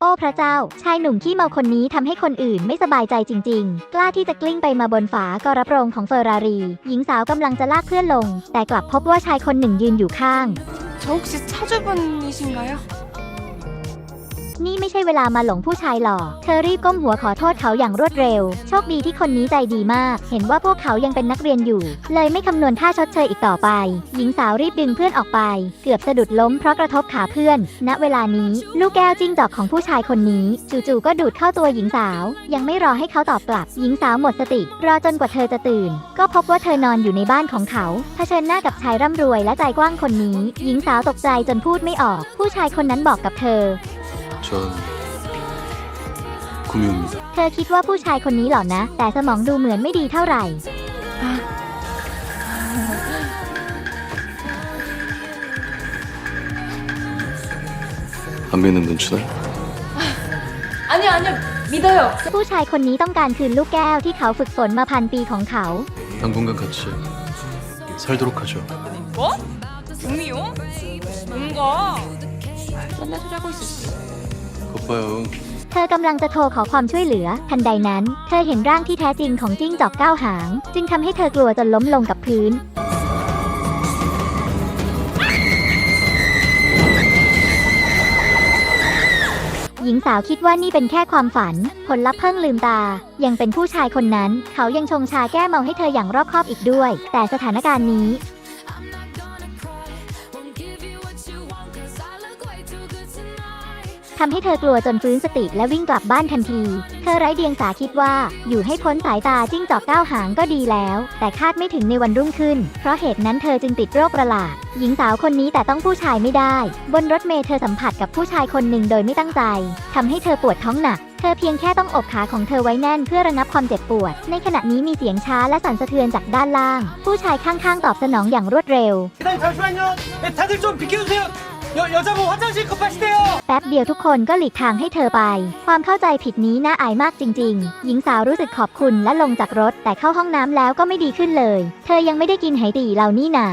โอ้พระเจ้า ชายหนุ่มขี้เมาคนนี้ทำให้คนอื่นไม่สบายใจจริง ๆ กล้าที่จะกลิ้งไปมาบนฝากระโปรงของเฟอร์รารี หญิงสาวกำลังจะลากเพื่อนลง แต่กลับพบว่าชายคนหนึ่งยืนอยู่ข้าง 저 혹시 차주분이신가요? นี่ไม่ใช่เวลามาหลงผู้ชายหล่อ เธอรีบก้มหัวขอโทษเขาอย่างรวดเร็ว โชคดีที่คนนี้ใจดีมาก เห็นว่าพวกเขายังเป็นนักเรียนอยู่ เลยไม่คำนวณค่าชดเชยอีกต่อไป หญิงสาวรีบดึงเพื่อนออกไป เกือบสะดุดล้มเพราะกระทบขาเพื่อน ณ เวลานี้ ลูกแก้วจิ้งจอกของผู้ชายคนนี้ จู่ๆก็ดูดเข้าตัวหญิงสาว ยังไม่รอให้เขาตอบกลับ หญิงสาวหมดสติ รอจนกว่าเธอจะตื่น ก็พบว่าเธอนอนอยู่ในบ้านของเขา เผชิญหน้ากับชายร่ำรวยและใจกว้างคนนี้ หญิงสาวตกใจจนพูดไม่ออก ผู้ชายคนนั้นบอกกับเธอ 전 구미호입니다. เธอคิดว่าผู้ชายคนนี้หล่อนะ แต่สมองดูเหมือนไม่ดีเท่าไหร่ 안 믿는 눈치네. 아니요 아니요 믿어요. ผู้ชายคนนี้ต้องการคืนลูกแก้วที่เขาฝึกฝนมาพันปีของเขา 당분간 같이 살도록 하죠. 뭐? 구미호? 뭔가 맨날 소리 하고 있었어. เธอกำลังจะโทรขอความช่วยเหลือ ทันใดนั้น เธอเห็นร่างที่แท้จริงของจิ้งจอกก้าวหาง จึงทำให้เธอกลัวจนล้มลงกับพื้น หญิงสาวคิดว่านี่เป็นแค่ความฝัน ผลลัพธ์เพิ่งลืมตา ยังเป็นผู้ชายคนนั้น เขายังชงชาแก้เมาให้เธออย่างรอบคอบอีกด้วย แต่สถานการณ์นี้ ทำให้เธอกลัวจนฟื้นสติและวิ่งกลับบ้านทันที เธอไร้เดียงสาคิดว่าอยู่ให้พ้นสายตาจิ้งจอกก้าวหางก็ดีแล้ว แต่คาดไม่ถึงในวันรุ่งขึ้น เพราะเหตุนั้นเธอจึงติดโรคประหลาด หญิงสาวคนนี้แต่ต้องผู้ชายไม่ได้ บนรถเมล์เธอสัมผัสกับผู้ชายคนหนึ่งโดยไม่ตั้งใจทำให้เธอปวดท้องหนักเธอเพียงแค่ต้องอบขาของเธอไว้แน่นเพื่อระงับความเจ็บปวด ในขณะนี้มีเสียงช้าและสั่นสะเทือนจากด้านล่าง ผู้ชายข้างๆ ตอบสนองอย่างรวดเร็ว 기다려 잠시만요. 네, 다들 좀 비켜주세요. 여 여자분 화장실 급하시대요. แป๊บเดียวทุกคนก็หลีกทางให้เธอไป ความเข้าใจผิดนี้น่าอายมากจริง ๆ หญิงสาวรู้สึกขอบคุณและลงจากรถ แต่เข้าห้องน้ำแล้วก็ไม่ดีขึ้นเลย เธอยังไม่ได้กินไหตีเหล่านี้นา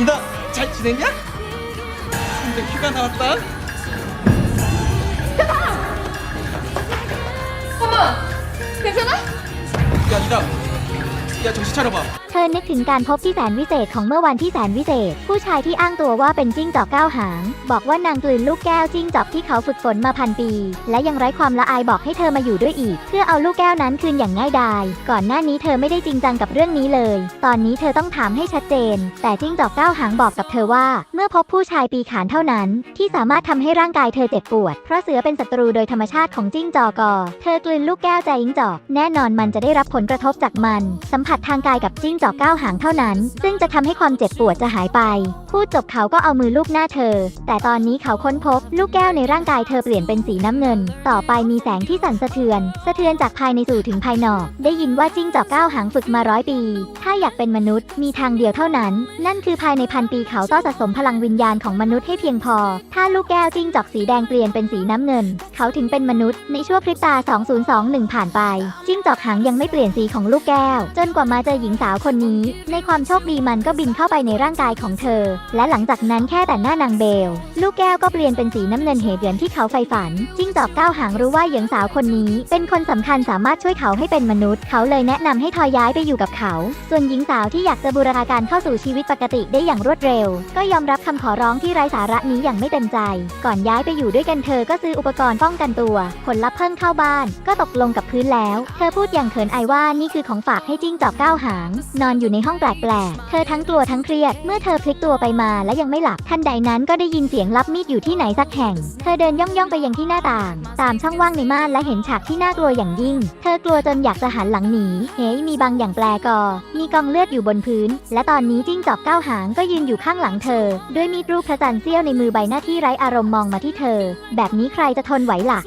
이나 잘 지냈냐? 근데 휴가 나왔다. 어머 괜찮아? 야 이나, 야 정신 차려봐. เธอนึกถึงการพบที่แสนวิเศษของเมื่อวันที่แสนวิเศษ ผู้ชายที่อ้างตัวว่าเป็นจิ้งจอกเก้าหาง บอกว่านางกลืนลูกแก้วจิ้งจอกที่เขาฝึกฝนมาพันปี และยังไร้ความละอายบอกให้เธอมาอยู่ด้วยอีก เพื่อเอาลูกแก้วนั้นคืนอย่างง่ายดาย ก่อนหน้านี้เธอไม่ได้จริงจังกับเรื่องนี้เลย ตอนนี้เธอต้องถามให้ชัดเจน แต่จิ้งจอกเก้าหางบอกกับเธอว่า เมื่อพบผู้ชายปีขานเท่านั้น ที่สามารถทำให้ร่างกายเธอเจ็บปวด เพราะเสือเป็นศัตรูโดยธรรมชาติของจิ้งจอกอเธอกลืนลูกแก้วใจจิ้งจอก แน่นอนมันจะได้รับผลกระทบจากมัน สัมผัสทางกายกับจิ้งจอกเก้าหางเท่านั้น ซึ่งจะทำให้ความเจ็บปวดจะหายไป พูดจบเขาก็เอามือลูบหน้าเธอ แต่ตอนนี้เขาค้นพบ ลูกแก้วในร่างกายเธอเปลี่ยนเป็นสีน้ำเงิน ต่อไปมีแสงที่สั่นสะเทือน สะเทือนจากภายในสู่ถึงภายนอก ได้ยินว่าจิ้งจอกเก้าหางฝึกมาร้อยปี ถ้าอยากเป็นมนุษย์ มีทางเดียวเท่านั้น นั่นคือภายในพันปีเขาต้องสะสมพลังวิญญาณของมนุษย์ให้เพียงพอ ถ้าลูกแก้วจิ้งจอกสีแดงเปลี่ยนเป็นสีน้ำเงิน เขาถึงเป็นมนุษย์ ในชั่วพริบตา 2021 ผ่านไป จิ้งจอกหางยังไม่เปลี่ยนสีของลูกแก้ว จนกว่ามาเจอหญิงสาวคนนี้ ในความโชคดีมันก็บินเข้าไปในร่างกายของเธอ และหลังจากนั้นแค่แต่หน้านางเบล ลูกแก้วก็เปลี่ยนเป็นสีน้ำเงินเหเดือนที่เขาใฝ่ฝัน จิ้งจอกก้าวหางรู้ว่าหญิงสาวคนนี้ เป็นคนสำคัญสามารถช่วยเขาให้เป็นมนุษย์ เขาเลยแนะนำให้ทอยย้ายไปอยู่กับเขา ส่วนหญิงสาวที่อยากจะบูรณาการเข้าสู่ชีวิตปกติได้อย่างรวดเร็ว ก็ยอมรับคำขอร้องที่ไร้สาระนี้อย่างไม่เต็มใจ ก่อนย้ายไปอยู่ด้วยกันเธอก็ซื้ออุปกรณ์ป้องกันตัว ผลลัพธ์เพิ่งเข้าบ้าน ก็ตกลงกับพื้นแล้ว เธอพูดอย่างเขินอายว่านี่คือของฝากให้จิ้งจอกก้าหางนอนอยู่ในห้องแปลกๆ เธอทั้งกลัวทั้งเครียด เมื่อเธอพลิกตัวไปมาและยังไม่หลับ ทันใดนั้นก็ได้ยินเสียงลับมีดอยู่ที่ไหนสักแห่ง เธอเดินย่องๆไปยังที่หน้าต่าง ตามช่องว่างในม่านและเห็นฉากที่น่ากลัวอย่างยิ่ง เธอกลัวจนอยากจะหันหลังหนี เฮ้ยมีบางอย่างแปลกอ มีกองเลือดอยู่บนพื้น และตอนนี้จิ้งจอกก้าวหางก็ยืนอยู่ข้างหลังเธอ ด้วยมีดรูปพระจันทร์เสี้ยวในมือใบหน้าที่ไร้อารมณ์มองมาที่เธอ แบบนี้ใครจะทนไหวล่ะ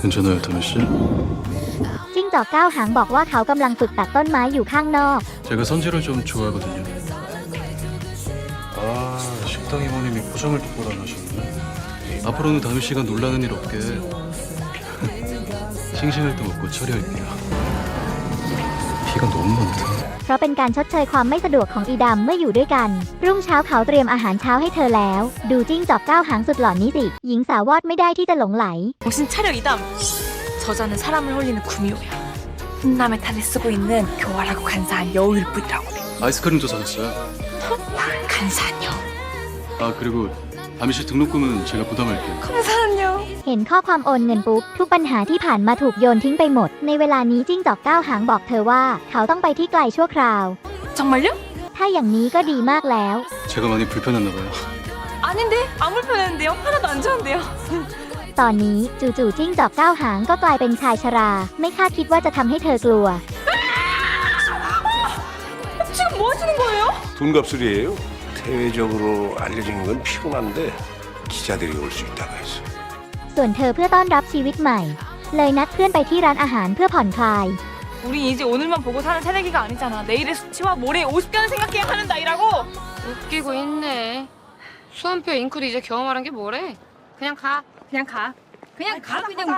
괜찮아요, 다미 씨? จิ้งจอกเก้าหางบอกว่าเขากำลังฝึกตัดต้นไม้อยู่ข้างนอก 제가 선지를 좀 좋아하거든요. 아, 식당 이모님이 포장을 똑바로 안 하셨네. 앞으로는 다미 씨가 놀라는 일 없게 싱싱할 때 먹고 처리할게요. 피가 너무 많다. เพราะเป็นการชดเชยความไม่สะดวกของอีดำเมื่ออยู่ด้วยกัน รุ่งเช้าเขาเตรียมอาหารเช้าให้เธอแล้ว ดูจิ้งจอกก้าวหางสุดหล่อนนี้สิ หญิงสาววอดไม่ได้ที่จะหลงไหล 정신 차려 이담. 저자는 사람을 홀리는 구미호야. 훈남의 탈을 쓰고 있는 교활하고 간사한 여우일 뿐이라고. 아이스크림도 사줬어요. 간사한 여우. 아 그리고 다미 씨 등록금은 제가 부담할게요. 간사한 여우. เห็นข้อความโอนเงินปุ๊บทุกปัญหาที่ผ่านมาถูกโยนทิ้งไปหมด ในเวลานี้จิ้งจอกก้าวหางบอกเธอว่า เขาต้องไปที่ไกลชั่วคราว 정말요? ถ้าอย่างนี้ก็ดีมากแล้ว 제가 많이 불편했나 봐요. 아닌데 안 불편했는데요. 하나도 안 좋은데요. ตอนนี้จู่ๆจิ้งจอกก้าวหางก็กลายเป็นชายชรา ไม่คาดคิดว่าจะทำให้เธอกลัว 지금 뭐 하시는 거예요? 돈값술이에요. 대외적으로 알려진 건 피곤한데 기자들이 올 수 있다고 했어. ส่วนเธอเพื่อต้อนรับชีวิตใหม่ เลยนัดเพื่อนไปที่ร้านอาหารเพื่อผ่อนคลาย 우리 이제 오늘만 보고 사는 새내기가 아니잖아. 내일의 수치와 모레의 50개는 생각해야 하는 나이라고. 웃기고 있네. 수험표 잉크도 이제 경험하는 게 뭐래? 그냥 가. 그냥 가. 그냥 가. 그냥